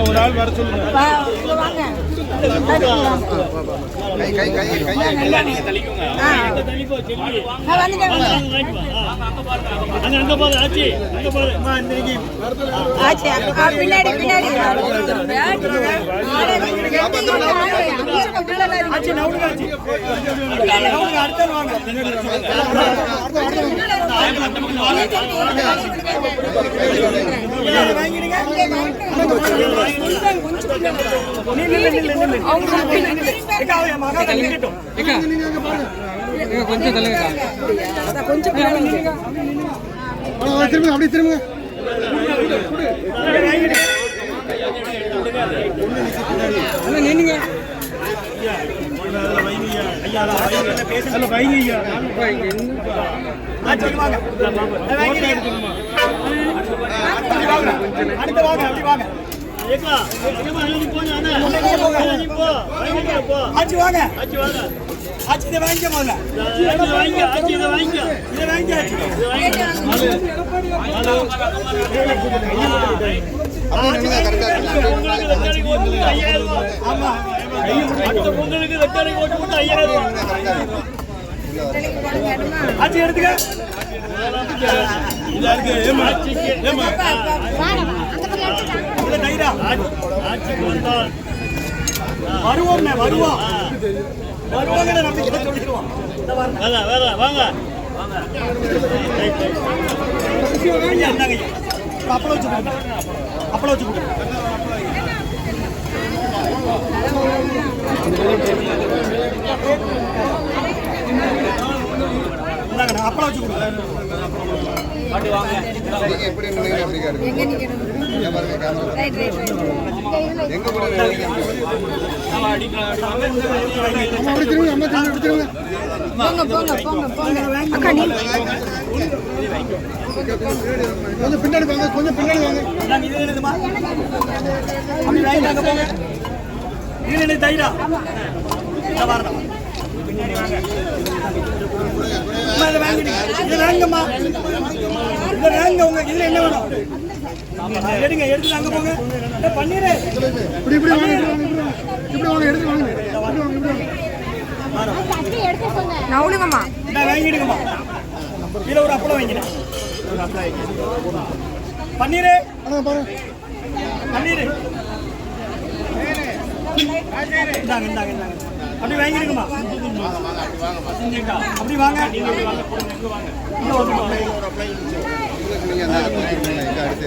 ஒரு ஆள் வர சொல்லுங்க. வாங்க. கை கை கை கை. வந்துட்டேன். ஆச்சு, பின்னாடி பின்னாடி. அடுத்து கொஞ்சம் தள்ளுங்க கொஞ்சம் திரும்புங்க அப்படியே திரும்புங்க நின்னுங்க பேசுங்க வாங்க அப்படி வாங்க ஆச்சு வாங்க ஆச்சு இதை வாங்கிக்க முதல்ல இதை வாங்கிக்க இதை வாங்கிக்க ஆமா பொங்கலுக்கு வெட்டரை ஓட்டு போட்டு ஐயாயிரம் ஆச்சு எடுத்துக்க. வருவோம்ண்ணே வருவோம் வருவாங்க நம்பிக்கை சொல்லிடுவோம் வாங்க வாங்க அப்பளம் வச்சு கொடுங்க. அப்பளம் வச்சு கொடுங்க. இந்தாங்க அப்பளம் வச்சு கொடுங்க நீங்க எப்படி நின்னுங்க அப்படி காருங்க எங்க கூட அப்படி திரும்ப அம்மா திரும்ப திரும்ப போங்க போங்க போங்க போங்க அக்கா நீ கொஞ்சம் பின்னாடி வாங்க கொஞ்சம் பின்னாடி வாங்க இது என்னதுமா அப்படி வாங்கிட்டாங்க போங்க இது என்ன தைரா இந்த வாரம் பின்னாடி வாங்க அம்மா, இதை வாங்கிடுங்க இதை வாங்கம்மா. இதை வாங்க உங்க இதுல என்ன வேணும்? எடுங்க எடுத்து அங்க போங்க. பன்னீரு இப்படி இப்படி வாங்க இப்படி வாங்க எடுத்து நவுலுங்கம்மா வாங்கிடுங்கம்மா. இதுல ஒரு அப்பளம் வாங்கினேன் பன்னீரு பன்னீரு இந்தாங்க இந்தாங்க இந்தாங்க. அப்படி வாங்கிடுங்கம்மா. அப்படி வாங்க. நீங்க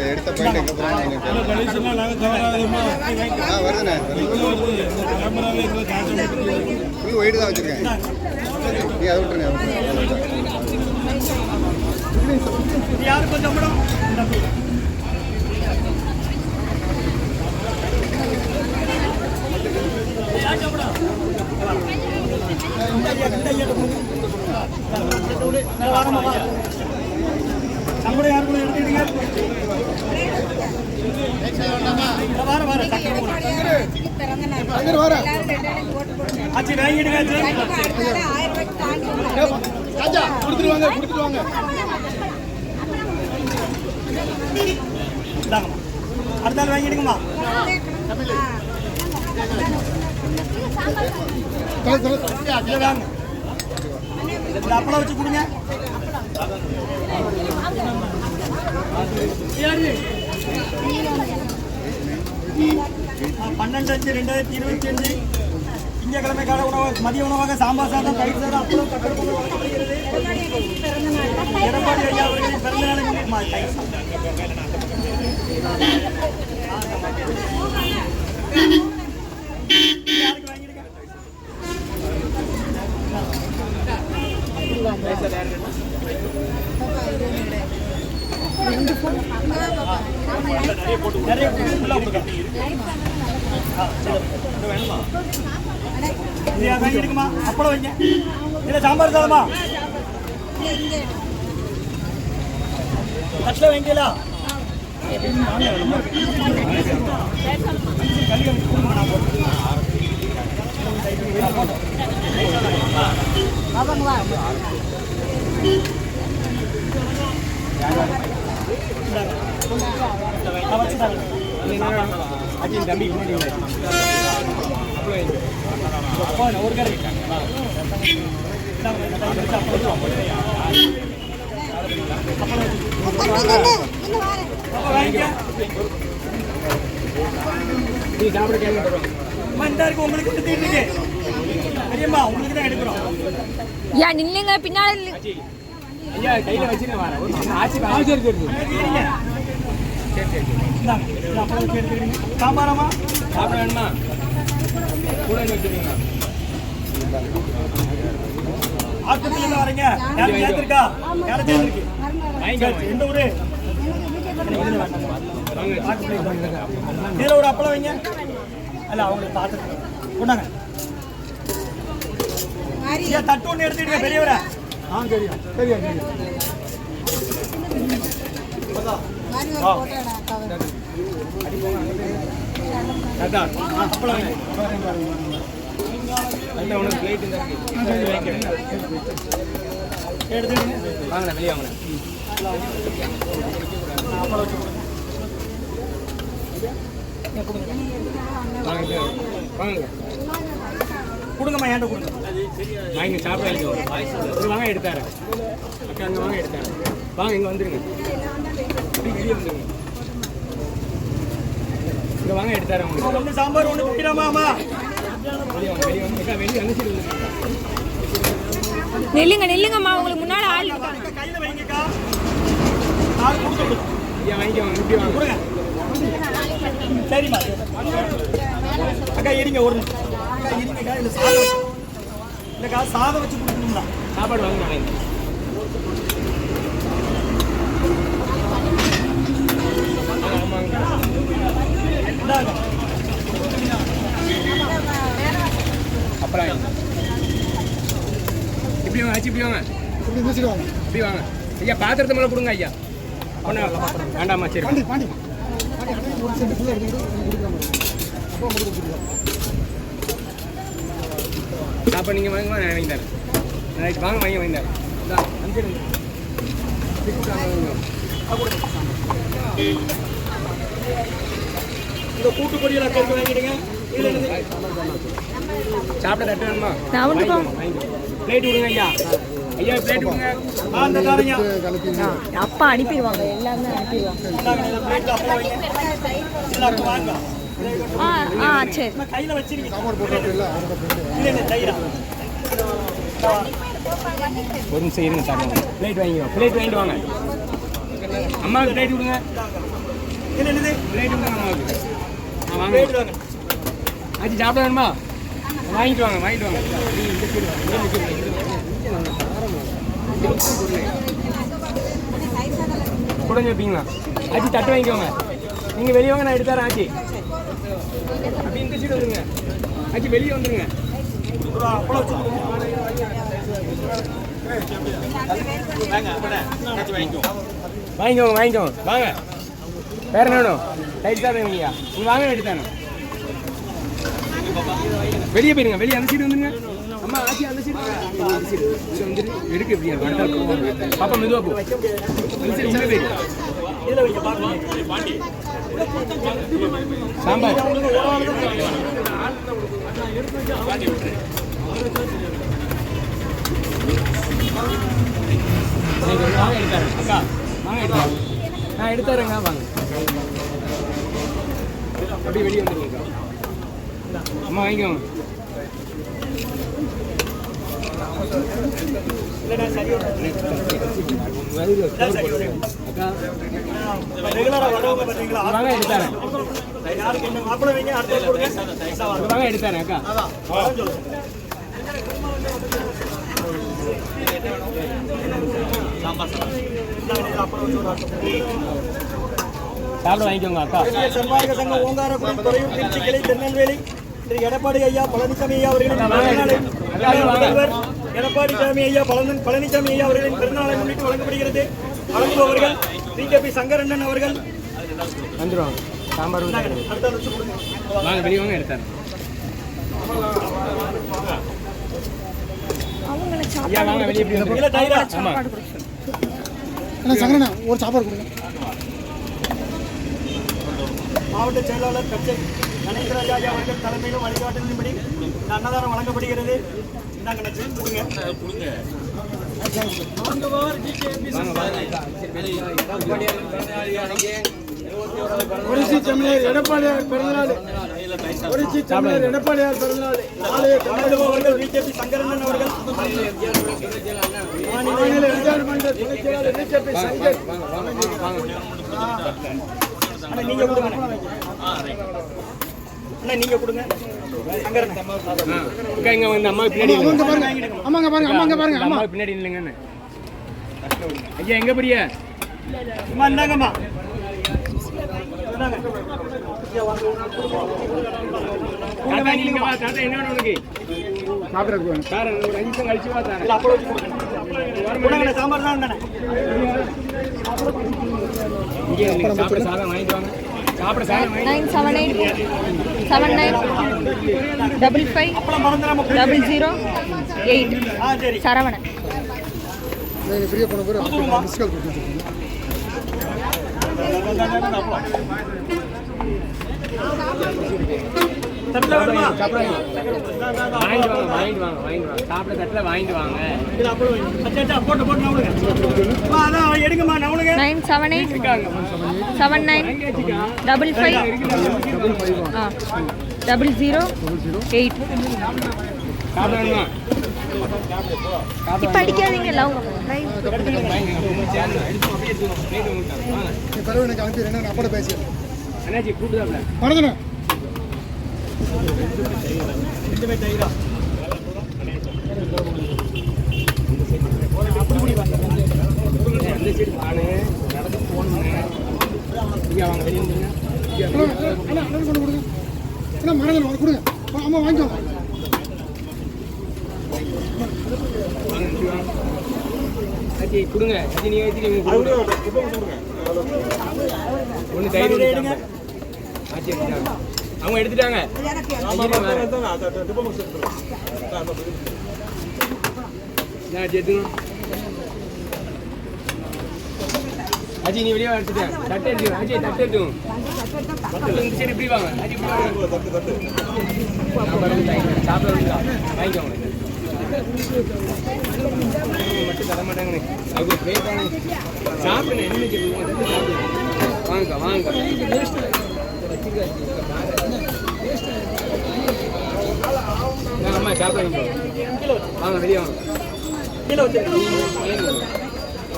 எடுத்த பாயிண்ட் வருதுண்ணே நீ ஒயிட் தான் நீ அதை விட்டுருங்க கூட? நம்மள யாரு கூட எடுத்துக்கிட்டீங்க வார வார டக்குனு ஆச்சு அடுத்த அடுத்த நாள் வாங்கிடுங்கம்மா தமிழ் அப்பளம் வச்சு கொடுங்க பன்னெண்டு அஞ்சு ரெண்டாயிரத்தி இருபத்தி அஞ்சு திங்கக்கிழமை கால உணவு மதிய உணவாக சாம்பார் சாதம் தயிர் சாதம் அப்பளம் எடப்பாடி ஐயா அவர்களின் பிறந்த நாளை முன்னிட்டு மா, தயிர் சாதம். யாருக்கு வாங்கிடுங்க நிறைய ஃபுல்லாக அப்பளம் வைங்க இல்லை சாம்பார் சாதமா தட்டில் வைங்களா வாங்க. உங்களுக்கு தான் எடுக்கிறோம் யா நில்லுங்க பின்னால ஐயா கையில வச்சுருங்க வரேன். ஆச்சி ஆச்சி இருக்கு சாப்பிட வேணுமா? கூட ஆஸ்பத்திரியில வரீங்க. யாரும் சேர்த்துருக்கா? யாரும் சேர்த்துருக்கு? எந்த ஊரு? இதுல ஒரு அப்பளம் வைங்க. அல்ல அவங்களுக்கு பார்த்து கொண்டாங்க. தட்டு ஒண்ணு எடுத்துக்கிட்டு பெரியவரை. ஆ பிளேட் இந்த எடுத்துக்கிங்க வாங்கண்ணா வெளியே வாங்கண்ணா. வாங்க வாங்க. கொடுங்கம்மா ஏன்ட்ட கொடுங்க. வாங்க சாப்பிட வாங்க. எடுத்தாரு அக்கா அங்கே வாங்க எடுத்தாரு வாங்க இங்கே வந்துருங்க. வெளியே வந்துருங்க. இங்கே வாங்க எடுத்தாரு உங்களுக்கு. ஒன்று சாம்பார் ஒன்று வெளியே வாங்க வெளியே வந்து வெளியே அனுப்பிச்சிட்டு வந்துருங்க நில்லுங்க நில்லுங்கம்மா உங்களுக்கு முன்னால ஆள் இருக்காங்க. கையில வைங்கக்கா. நாலு கொடுத்து ஐயா வாங்கிக்கோங்க இப்படி வாங்க கொடுங்க. சரிம்மா. அக்கா இருங்க ஒரு நிமிஷம். அக்கா இருங்கக்கா இல்லை சாதம் இல்லைக்கா சாதம் வச்சு சாப்பாடு அப்புறம் இப்படி வாங்க ஆச்சு இப்படி வாங்க. இப்படி வாங்க. ஐயா பாத்திரத்தை மேலே கொடுங்க ஐயா. ஒன்றா வேண்டாமா சரி பாண்டி பாண்டி. பாண்டி ஒரு செட்டு ஃபுல்லாக மாதிரி அப்பா கொடுத்துருக்காங்க சாப்பாடு நீங்கள் வாங்க நான் வாங்கி தரேன் ரைட் வாங்க வாங்கி வாங்கி. தரேன் வாங்க. இந்த கூட்டு அக்கா இருக்கு வாங்கிடுங்க. சாப்பிட தட்டு வேணுமா? நான் வந்து போ- பிளேட் கொடுங்க ஐயா. ஐயா பிளேட் கலப்பி அப்பா அனுப்பிடுவாங்க எல்லாமே அனுப்பிடுவாங்க. ஆ ஆ சரி. கையில தயிரா? ஒரு நிமிஷம் இருங்க சார் பிளேட் வாங்கிக்கோ பிளேட் வாங்கிட்டு வாங்க. அம்மாவுக்கு பிளேட் கொடுங்க. இது என்னது? பிளேட் கொடுங்க அம்மாவுக்கு. வாங்க. ஆச்சு சாப்பிட வேணுமா? வாங்கிட்டு வாங்க வாங்கிட்டு வாங்க. குடஞ்சி வைப்பீங்களா? ஆச்சி தட்டு வாங்கிக்கோங்க. நீங்க வெளியே வாங்க நான் எடுத்தாரேன் ஆச்சி. சீட் வந்துருங்க. ஆச்சி வெளியே வந்துருங்க. வாங்கிக்கோங்க வாங்கிக்கோங்க. வாங்க. வேற என்ன வேணும்? டைட் தான் வேணுங்கய்யா நீங்க வாங்க எடுத்தானே வெளியே போயிருங்க வெளியே அந்த சீட் வந்துருங்க. அம்மா ஆச்சி அந்த சீட் அந்த சீட் வந்துரு. எடுக்க எப்படி பாப்பா மெதுவா போ. அந்த சீட் உள்ள சாம்பார். அக்கா நான் எடுத்தாருங்க வாங்க. அப்படியே வெளியே வந்துருங்க. அம்மா வாங்கிக்கோங்க. இல்லைடா சரியா அக்கா அக்கா சாப்பிட வாங்கிக்கோங்க அக்கா இந்திய சங்கம் துறையூர் திருச்சி கிளை திருநெல்வேலி திரு எடப்பாடி ஐயா பழனிசாமி ஐயா அவர்களின் எடப்பாடி சாமி ஐயா பழனி பழனிசாமி ஐயா அவர்களின் பிறந்தநாளை முன்னிட்டு வழங்கப்படுகிறது. வழங்குபவர்கள் பிஜேபி சங்கரண்ணன் அவர்கள். வந்துடுவாங்க சாம்பார் வாங்க வெளியே வாங்க எடுத்தாரு சங்கரண்ணா ஒரு சாப்பாடு கொடுங்க. மாவட்ட செயலாளர் கச்சை கணேசராஜ் அவர்கள் தலைமையிலும் வழிகாட்டுதலின்படி அன்னதானம் வழங்கப்படுகிறது. இந்தாங்க தமிழர் எடப்பாடியார் பிறந்தநாள். தமிழர் எடப்பாடியார் பிறந்தநாள். நாளைய பிஜேபி அவர்கள். மாநில துணைச் செயலாளர் பிஜேபி சங்கர். நீங்க கொடுங்க. அண்ணா நீங்க கொடுங்க. அக்கா இங்க வந்து அம்மா பின்னாடி அம்மாங்க பாருங்க அம்மாங்க பாருங்க பாருங்க அம்மா பின்னாடி இல்லைங்கன்னு ஐயா எங்க பெரிய அம்மா இந்தாங்கம்மா என்ன உனக்கு சாம்பார் தான் தானே சாப்பிட சாதம் வாங்கிட்டு வாங்க சாப்பிட சாதம் nine seven eight seven nine double five double zero eight Saravanan. பெரிய பொண்ணு வாங்கிட்டு வாங்க வாங்கிட்டு வாங்க வாங்க சாப்பிட தட்டில் வாங்க. Nine seven eight seven nine double five ஆ டபுள் ஜீரோ எயிட் சாப்பிட வேணுமா இப்போ அடிக்காதீங்க அண்ணாச்சி தயிரா கொடுங்க கொடுங்க அம்மா வாங்கிக்கோங்க கொடுங்க கொடுங்க ஒன்று தயிர் இதை அவங்க எடுத்துட்டாங்க. அஜி நீ வெளியே எடுத்துட்டேன் தட்டு எடுத்து அஜய் தட்டு எடுத்தும் இந்த இப்படி வாங்க. அஜி சாப்பிட வாங்கிக்கோங்க மட்டும் தர மாட்டாங்கண்ணே. அவங்க சாப்பிடுங்க என்ன வாங்க வாங்க. அம்மா சாப்பிடுங்க வாங்க வெளியே வாங்க. கீழே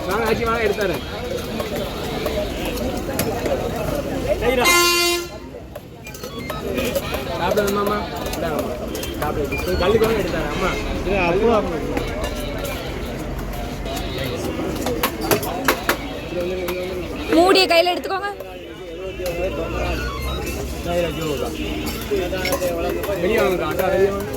வாங்க ஆச்சி வாங்க எடுத்தாரு. தயிரா சாப்பிடணுமாம்மா இந்தாங்கம்மா சாப்பிடு கல்லுக்கு எடுத்தாரு அம்மா. மூடிய கையில் எடுத்துக்கோங்க. வெளியே வாங்க வெளியே வாங்க.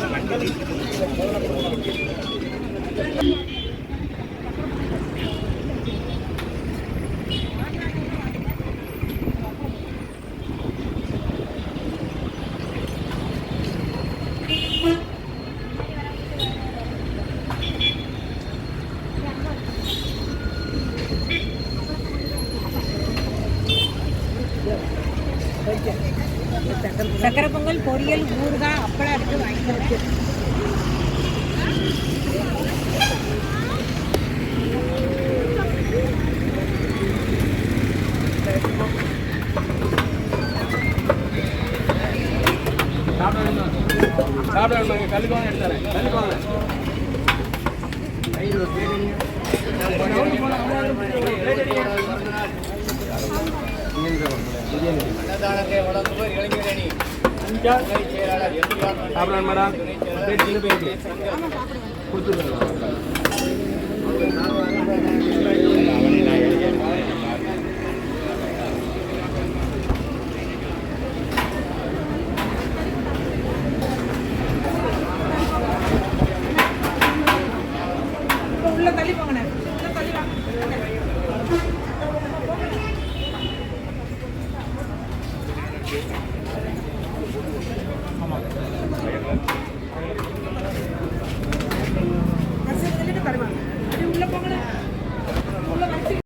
Thank you. சாப்பிடணுமா கல்லுக்கு வாங்க எடுத்தாரேன் கல்லுக்கு வாங்க கையில் மேடம் பேர்